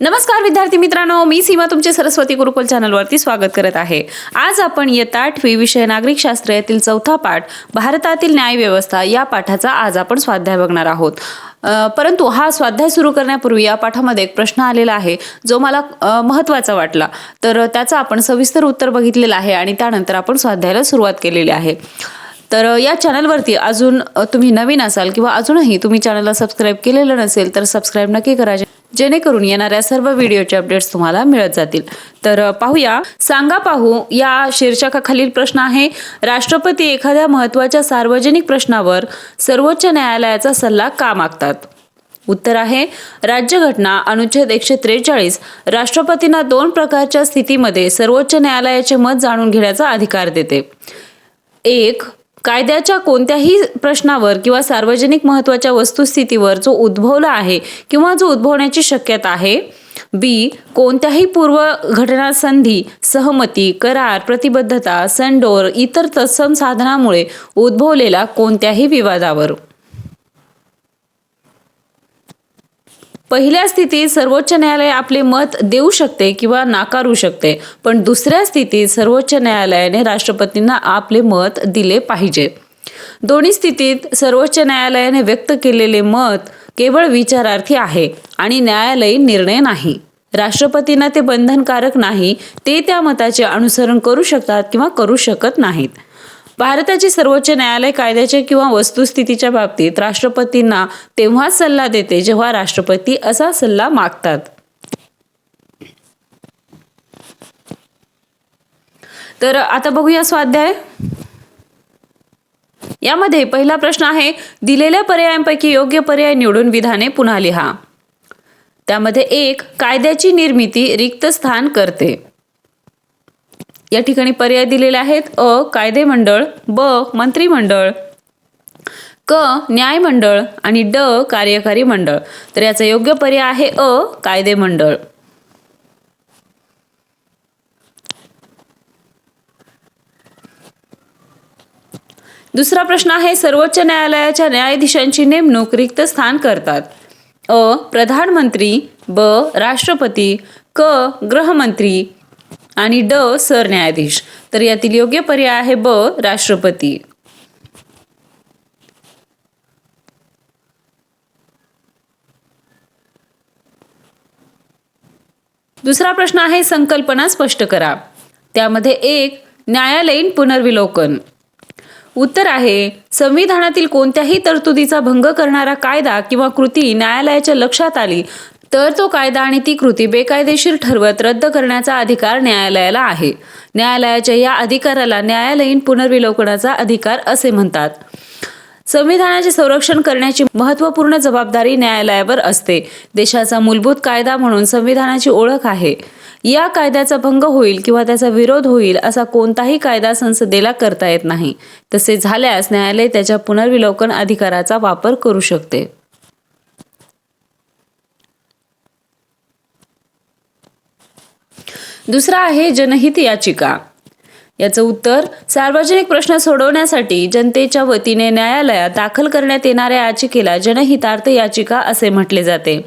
नमस्कार विद्यार्थी मित्रांनो मी सीमा तुमचे सरस्वती गुरुकुल चॅनलवरती स्वागत करत आहे. आज आपण येता आठवी विषय नागरिक शास्त्र यातील चौथा पाठ भारतातील न्यायव्यवस्था या पाठाचा आज आपण स्वाध्याय बघणार आहोत. परंतु हा स्वाध्याय सुरू करण्यापूर्वी या पाठामध्ये एक प्रश्न आलेला आहे जो मला महत्त्वाचा वाटला. तर त्याचं आपण सविस्तर उत्तर बघितलेलं आहे आणि त्यानंतर आपण स्वाध्यायाला सुरुवात केलेली आहे. तर या चॅनलवरती अजून तुम्ही नवीन असाल किंवा अजूनही तुम्ही चॅनलला सबस्क्राईब केलेलं नसेल तर सबस्क्राईब नक्की करा. जेणेकरून येणाऱ्या सर्व व्हिडिओचे अपडेट्स तुम्हाला मिळत जातील. तर पाहूया. सांगा पाहू या शीर्षकाखालील प्रश्न आहे राष्ट्रपती एखाद्या महत्त्वाच्या सार्वजनिक प्रश्नावर सर्वोच्च न्यायालयाचा सल्ला का मागतात? उत्तर आहे राज्यघटना अनुच्छेद एकशे त्रेचाळीस राष्ट्रपतींना दोन प्रकारच्या स्थितीमध्ये सर्वोच्च न्यायालयाचे मत जाणून घेण्याचा अधिकार देते. एक कायद्याच्या कोणत्याही प्रश्नावर किंवा सार्वजनिक महत्त्वाच्या वस्तुस्थितीवर जो उद्भवला आहे किंवा जो उद्भवण्याची शक्यता आहे बी कोणत्याही पूर्व घटना संधी सहमती करार प्रतिबद्धता संडोर इतर तत्सम साधनामुळे उद्भवलेला कोणत्याही विवादावर. पहिल्या स्थितीत सर्वोच्च न्यायालय आपले मत देऊ शकते किंवा नाकारू शकते पण दुसऱ्या स्थितीत सर्वोच्च न्यायालयाने राष्ट्रपतींना आपले मत दिले पाहिजे. दोन्ही स्थितीत सर्वोच्च न्यायालयाने व्यक्त केलेले मत केवळ विचारार्थी आहे आणि न्यायालयीन निर्णय नाही. राष्ट्रपतींना ते बंधनकारक नाही ते त्या मताचे अनुसरण करू शकतात किंवा करू शकत नाहीत. भारताचे सर्वोच्च न्यायालय कायद्याच्या किंवा वस्तुस्थितीच्या बाबतीत राष्ट्रपतींना तेव्हाच सल्ला देते जेव्हा राष्ट्रपती असा सल्ला मागतात. तर आता बघूया स्वाध्याय. यामध्ये पहिला प्रश्न आहे दिलेल्या पर्यायांपैकी योग्य पर्याय निवडून विधाने पुन्हा लिहा. त्यामध्ये एक कायद्याची निर्मिती रिक्त स्थान करते. या ठिकाणी पर्याय दिलेले आहेत. अ कायदेमंडळ ब मंत्रिमंडळ क न्यायमंडळ आणि ड कार्यकारी मंडळ. तर याचा योग्य पर्याय आहे अ कायदेमंडळ. दुसरा प्रश्न आहे सर्वोच्च न्यायालयाच्या न्यायाधीशांची नेमणूक रिक्त स्थान करतात. अ प्रधानमंत्री ब राष्ट्रपती क गृहमंत्री आणि ड सरन्यायाधीश. तर यातील योग्य पर्याय आहे ब राष्ट्रपती. दुसरा प्रश्न आहे संकल्पना स्पष्ट करा. त्यामध्ये एक न्यायालयीन पुनर्विलोकन. उत्तर आहे संविधानातील कोणत्याही तरतुदीचा भंग करणारा कायदा किंवा कृती न्यायालयाच्या लक्षात आली तर तो कायदा आणि ती कृती बेकायदेशीर ठरवत रद्द करण्याचा अधिकार न्यायालयाला आहे. न्यायालयाच्या या अधिकाराला न्यायालयीन पुनर्विलोकनाचा अधिकार असे म्हणतात. संविधानाचे संरक्षण करण्याची महत्त्वपूर्ण जबाबदारी न्यायालयावर असते. देशाचा मूलभूत कायदा म्हणून संविधानाची ओळख आहे. या कायद्याचा भंग होईल किंवा त्याचा विरोध होईल असा कोणताही कायदा संसदेला करता येत नाही. तसे झाल्यास न्यायालय त्याच्या पुनर्विलोकन अधिकाराचा वापर करू शकते. दुसरा आहे जनहित याचिका. याचं उत्तर सार्वजनिक प्रश्न सोडवण्यासाठी जनतेच्या वतीने न्यायालयात दाखल करण्यात येणाऱ्या याचिकेला जनहितार्थ याचिका असे म्हटले जाते.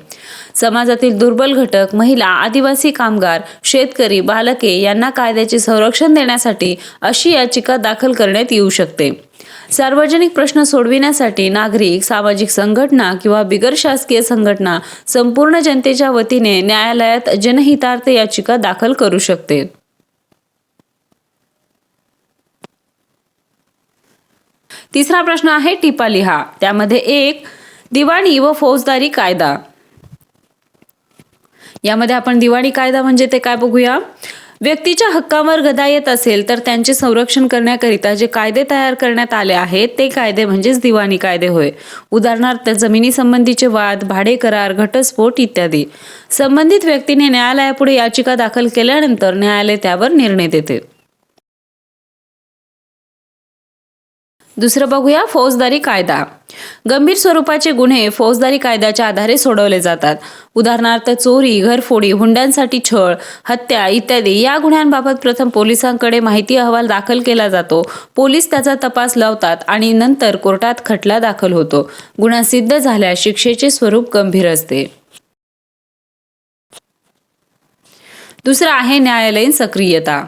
समाजातील दुर्बल घटक महिला आदिवासी कामगार शेतकरी बालके यांना कायद्याचे संरक्षण देण्यासाठी अशी याचिका दाखल करण्यात येऊ शकते. सार्वजनिक प्रश्न सोडविण्यासाठी नागरिक सामाजिक संघटना किंवा बिगर शासकीय संघटना संपूर्ण जनतेच्या वतीने न्यायालयात जनहितार्थ याचिका दाखल करू शकते. तिसरा प्रश्न आहे टिपा लिहा. त्यामध्ये एक दिवाणी व फौजदारी कायदा. यामध्ये आपण दिवाणी कायदा म्हणजे ते काय बघूया? व्यक्तीच्या हक्कांवर गदा येत असेल तर त्यांचे संरक्षण करण्याकरिता जे कायदे तयार करण्यात आले आहेत ते कायदे म्हणजेच दिवाणी कायदे होय. उदाहरणार्थ जमिनी संबंधीचे वाद भाडे करार घटस्फोट इत्यादी. संबंधित व्यक्तीने न्यायालयापुढे याचिका दाखल केल्यानंतर न्यायालय त्यावर निर्णय देते. दुसरं बघूया फौजदारी कायदा. गंभीर स्वरूपाचे गुन्हे फौजदारी कायद्याच्या आधारे सोडवले जातात. उदाहरणार्थ चोरी घरफोडी हुंड्यांसाठी छळ हत्या इत्यादी या गुन्ह्यांबाबत प्रथम पोलिसांकडे माहिती अहवाल दाखल केला जातो. पोलीस त्याचा तपास लावतात आणि नंतर कोर्टात खटला दाखल होतो. गुन्हा सिद्ध झाल्यास शिक्षेचे स्वरूप गंभीर असते. दुसरं आहे न्यायालयीन सक्रियता.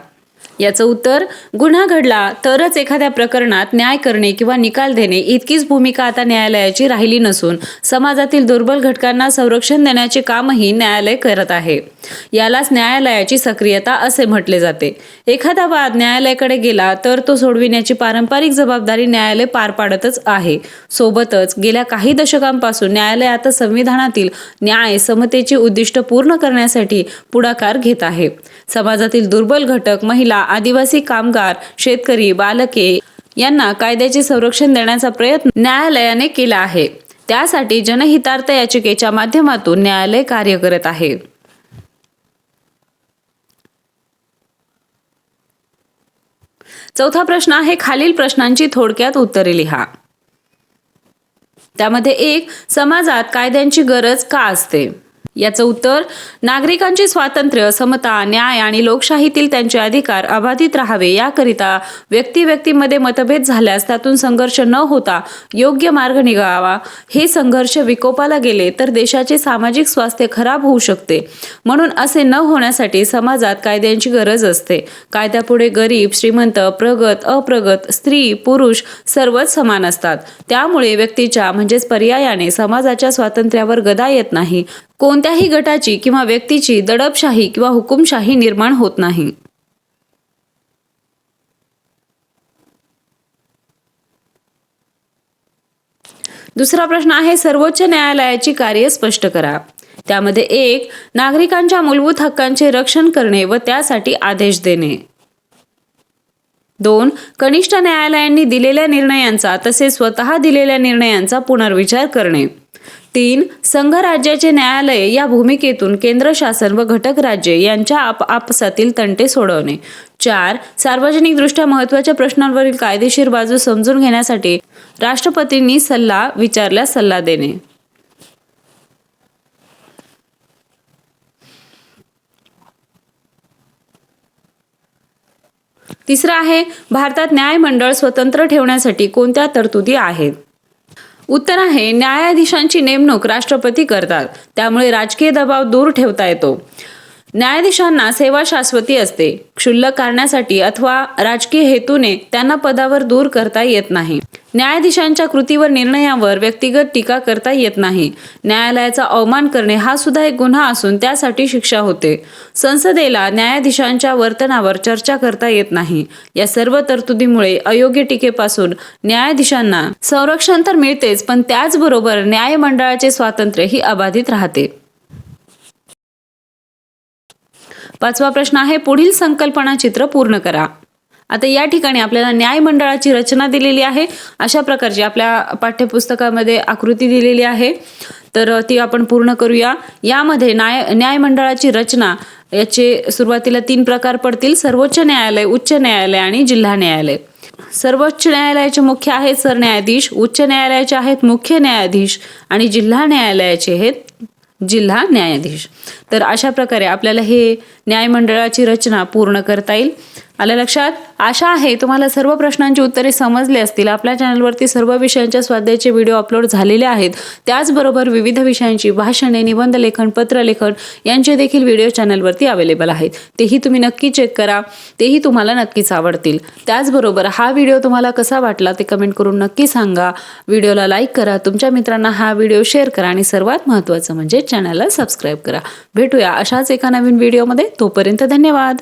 याचं उत्तर गुन्हा घडला तरच एखाद्या प्रकरणात न्याय करणे किंवा निकाल देणे इतकीच भूमिका आता न्यायालयाची राहिली नसून समाजातील दुर्बल घटकांना संरक्षण देण्याचे कामही न्यायालय करत आहे. यालाच न्यायालयाची सक्रियता असे म्हटले जाते. एखादा वाद न्यायालयाकडे गेला तर तो सोडविण्याची पारंपरिक जबाबदारी न्यायालय पार पाडतच आहे. सोबतच गेल्या काही दशकांपासून न्यायालय आता संविधानातील न्याय समतेची उद्दिष्ट पूर्ण करण्यासाठी पुढाकार घेत आहे. समाजातील दुर्बल घटक महिला आदिवासी कामगार शेतकरी बालके यांना कायद्याचे संरक्षण देण्याचा प्रयत्न न्यायालयाने केला आहे. त्यासाठी जनहितार्थ याचिकेच्या माध्यमातून न्यायालय कार्य करत आहे. चौथा प्रश्न आहे खालील प्रश्नांची थोडक्यात उत्तरे लिहा. त्यामध्ये एक समाजात कायद्यांची गरज का असते? याचं उत्तर नागरिकांचे स्वातंत्र्य समता न्याय आणि लोकशाहीतील त्यांचे अधिकार अबाधित राहावे याकरिता व्यक्ती व्यक्तीमध्ये मतभेद झाल्यास त्यातून संघर्ष न होता योग्य मार्ग निघावा. हे संघर्ष विकोपाला गेले तर देशाचे सामाजिक स्वास्थ्य खराब होऊ शकते. म्हणून असे न होण्यासाठी समाजात कायद्यांची गरज असते. कायद्यापुढे गरीब श्रीमंत प्रगत अप्रगत स्त्री पुरुष सर्वच समान असतात. त्यामुळे व्यक्तीच्या म्हणजेच पर्यायाने समाजाच्या स्वातंत्र्यावर गदा येत नाही. कोणत्याही गटाची किंवा व्यक्तीची दडपशाही किंवा हुकुमशाही निर्माण होत नाही. दुसरा प्रश्न आहे सर्वोच्च न्यायालयाची कार्य स्पष्ट करा. त्यामध्ये एक नागरिकांच्या मूलभूत हक्कांचे रक्षण करणे व त्यासाठी आदेश देणे. दोन कनिष्ठ न्यायालयांनी दिलेल्या निर्णयांचा तसेच स्वतः दिलेल्या निर्णयांचा पुनर्विचार करणे. तीन संघ राज्याचे न्यायालय या भूमिकेतून केंद्र शासन व घटक राज्ये यांच्या आप आपसातील तंटे सोडवणे. चार सार्वजनिकदृष्ट्या महत्त्वाच्या प्रश्नांवरील कायदेशीर बाजू समजून घेण्यासाठी राष्ट्रपतींनी सल्ला विचारल्यास सल्ला देणे. तिसरं आहे भारतात न्यायमंडळ स्वतंत्र ठेवण्यासाठी कोणत्या तरतुदी आहेत? उत्तर आहे न्यायाधीशांची नेमणूक राष्ट्रपती करतात. त्यामुळे राजकीय दबाव दूर ठेवता येतो. न्यायाधीशांना सेवा शाश्वती असते. क्षुल्लक कारणासाठी अथवा राजकीय हेतूने त्यांना पदावर दूर करता येत नाही. न्यायाधीशांच्या कृतीवर निर्णयावर व्यक्तिगत टीका करता येत नाही. न्यायालयाचा अवमान करणे हा सुद्धा एक गुन्हा असून त्यासाठी शिक्षा होते. संसदेला न्यायाधीशांच्या वर्तनावर चर्चा करता येत नाही. या सर्व तरतुदीमुळे अयोग्य टीकेपासून न्यायाधीशांना संरक्षण तर मिळतेच पण त्याचबरोबर न्यायमंडळाचे स्वातंत्र्य ही अबाधित राहते. पाचवा प्रश्न आहे पुढील संकल्पना चित्र पूर्ण करा. आता या ठिकाणी आपल्याला न्यायमंडळाची रचना दिलेली आहे. अशा प्रकारची आपल्या पाठ्यपुस्तकामध्ये आकृती दिलेली आहे. तर ती आपण पूर्ण करूया. यामध्ये न्याय न्यायमंडळाची रचना याचे सुरुवातीला तीन प्रकार पडतील. सर्वोच्च न्यायालय उच्च न्यायालय आणि जिल्हा न्यायालय. सर्वोच्च न्यायालयाचे मुख्य आहेत सरन्यायाधीश उच्च न्यायालयाचे आहेत मुख्य न्यायाधीश आणि जिल्हा न्यायालयाचे आहेत जिल्हा न्यायाधीश. तर अशा प्रकारे आपल्याला हे न्यायमंडळाची रचना पूर्ण करता येईल. आलं लक्षात? आशा आहे तुम्हाला सर्व प्रश्नांची उत्तरे समजली असतील. आपल्या चॅनलवरती सर्व विषयांच्या स्वाध्यायाचे व्हिडिओ अपलोड झालेले आहेत. त्याचबरोबर विविध विषयांची भाषणे निबंध लेखन पत्रलेखन यांचे देखील व्हिडिओ चॅनलवरती अवेलेबल आहेत. तेही तुम्ही नक्की चेक करा. तेही तुम्हाला नक्कीच आवडतील. त्याचबरोबर हा व्हिडिओ तुम्हाला कसा वाटला ते कमेंट करून नक्की सांगा. व्हिडिओला लाईक करा. तुमच्या मित्रांना हा व्हिडिओ शेअर करा आणि सर्वात महत्त्वाचं म्हणजे चॅनलला सबस्क्राईब करा. भेटूया अशाच एका नवीन व्हिडिओमध्ये. तोपर्यंत धन्यवाद.